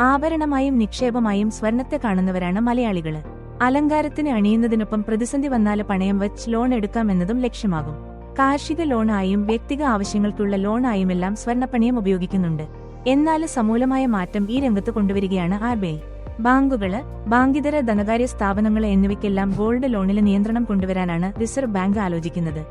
ആഭരണമായും നിക്ഷേപമായും സ്വർണത്തെ കാണുന്നവരാണ് മലയാളികൾ അലങ്കാരത്തിന് അണിയുന്നതിനൊപ്പം പ്രതിസന്ധി വന്നാൽ പണയം വെച്ച് ലോൺ എടുക്കാമെന്നതും ലക്ഷ്യമാകും. കാർഷിക ലോണായും വ്യക്തിക ആവശ്യങ്ങൾക്കുള്ള ലോണായുമെല്ലാം സ്വർണപ്പണയം ഉപയോഗിക്കുന്നുണ്ട്. എന്നാൽ സമൂലമായ മാറ്റം ഈ രംഗത്ത് കൊണ്ടുവരികയാണ് ആർ ബി ഐ ബാങ്കുകൾ ബാങ്കിതര ധനകാര്യ സ്ഥാപനങ്ങൾ എന്നിവയ്ക്കെല്ലാം ഗോൾഡ് ലോണിൽ നിയന്ത്രണം കൊണ്ടുവരാനാണ് റിസർവ് ബാങ്ക് ആലോചിക്കുന്നത്.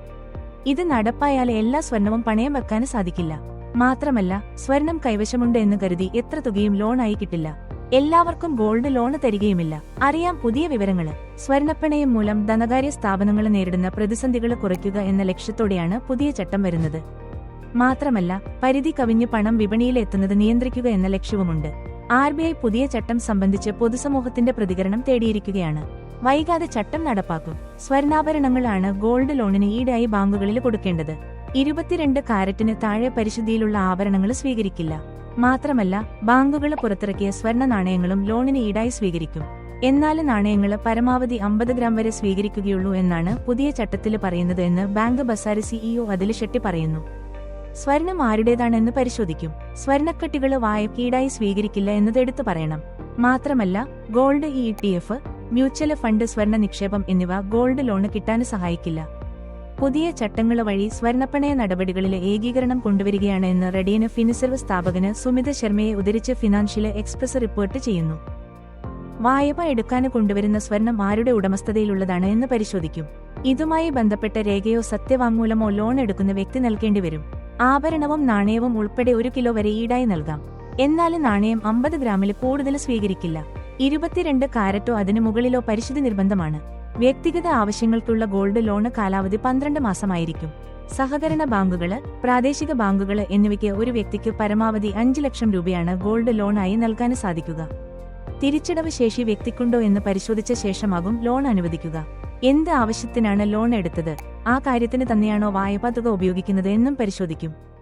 ഇത് നടപ്പായാൽ എല്ലാ സ്വർണവും പണയം വെക്കാൻ സാധിക്കില്ല. മാത്രമല്ല സ്വർണം കൈവശമുണ്ട് എന്ന് കരുതി എത്ര തുകയും ലോണായി കിട്ടില്ല. എല്ലാവർക്കും ഗോൾഡ് ലോണ് തരികയുമില്ല. അറിയാം പുതിയ വിവരങ്ങൾ സ്വർണപ്പണയം മൂലം ധനകാര്യ സ്ഥാപനങ്ങൾ നേരിടുന്ന പ്രതിസന്ധികൾ കുറയ്ക്കുക എന്ന ലക്ഷ്യത്തോടെയാണ് പുതിയ ചട്ടം വരുന്നത്. മാത്രമല്ല പരിധി കവിഞ്ഞ് പണം വിപണിയിൽ എത്തുന്നത് നിയന്ത്രിക്കുക എന്ന ലക്ഷ്യവുമുണ്ട്. ആർ ബി ഐ പുതിയ ചട്ടം സംബന്ധിച്ച് പൊതുസമൂഹത്തിന്റെ പ്രതികരണം തേടിയിരിക്കുകയാണ്. വൈകാതെ ചട്ടം നടപ്പാക്കും. സ്വർണാഭരണങ്ങളാണ് ഗോൾഡ് ലോണിന് ഈടായി ബാങ്കുകളിൽ കൊടുക്കേണ്ടത്. ഇരുപത്തിരണ്ട് കാരറ്റിന് താഴെ പരിശുദ്ധിയിലുള്ള ആഭരണങ്ങൾ സ്വീകരിക്കില്ല. മാത്രമല്ല ബാങ്കുകൾ പുറത്തിറക്കിയ സ്വർണ നാണയങ്ങളും ലോണിന് ഈടായി സ്വീകരിക്കും. എന്നാൽ നാണയങ്ങൾ പരമാവധി അമ്പത് ഗ്രാം വരെ സ്വീകരിക്കുകയുള്ളൂ എന്നാണ് പുതിയ ചട്ടത്തിൽ പറയുന്നത് എന്ന് ബാങ്ക് ബസാര് സിഇഒ അതിൽ ഷെട്ടി പറയുന്നു. സ്വർണം ആരുടേതാണെന്ന് പരിശോധിക്കും. സ്വർണക്കെട്ടികൾ വായ്പീടായി സ്വീകരിക്കില്ല എന്നത് എടുത്തു പറയണം. മാത്രമല്ല gold E T F mutual fund സ്വർണ നിക്ഷേപം എന്നിവ ഗോൾഡ് ലോണ് കിട്ടാൻ സഹായിക്കില്ല. പുതിയ ചട്ടങ്ങൾ വഴി സ്വർണപ്പണയ നടപടികളിലെ ഏകീകരണം കൊണ്ടുവരികയാണ് എന്ന് റെഡിയന് ഫിനിസർവ് സ്ഥാപകന് സുമിത ശർമ്മയെ ഉദ്ധരിച്ച് ഫിനാൻഷ്യൽ എക്സ്പ്രസ് റിപ്പോർട്ട് ചെയ്യുന്നു. വായ്പ എടുക്കാൻ കൊണ്ടുവരുന്ന സ്വർണം ആരുടെ ഉടമസ്ഥതയിലുള്ളതാണ് എന്ന് പരിശോധിക്കും. ഇതുമായി ബന്ധപ്പെട്ട രേഖയോ സത്യവാങ്മൂലമോ ലോൺ എടുക്കുന്ന വ്യക്തി നൽകേണ്ടി വരും. ആഭരണവും നാണയവും ഉൾപ്പെടെ ഒരു കിലോ വരെ ഈടായി നൽകാം. എന്നാൽ നാണയം അമ്പത് ഗ്രാമിൽ കൂടുതൽ സ്വീകരിക്കില്ല. ഇരുപത്തിരണ്ട് കാരറ്റോ അതിനു മുകളിലോ പരിശുദ്ധി നിർബന്ധമാണ്. വ്യക്തിഗത ആവശ്യങ്ങൾക്കുള്ള ഗോൾഡ് ലോണ് കാലാവധി പന്ത്രണ്ട് മാസമായിരിക്കും. സഹകരണ ബാങ്കുകൾ പ്രാദേശിക ബാങ്കുകൾ എന്നിവയ്ക്ക് ഒരു വ്യക്തിക്ക് പരമാവധി അഞ്ച് ലക്ഷം രൂപയാണ് ഗോൾഡ് ലോണായി നൽകാൻ സാധിക്കുക. തിരിച്ചടവ് ശേഷി വ്യക്തിക്കുണ്ടോ എന്ന് പരിശോധിച്ച ശേഷമാകും ലോൺ അനുവദിക്കുക. എന്ത് ആവശ്യത്തിനാണ് ലോൺ എടുത്തത്? ആ കാര്യത്തിന് തന്നെയാണോ വായ്പാ തുക ഉപയോഗിക്കുന്നത് എന്നും പരിശോധിക്കും.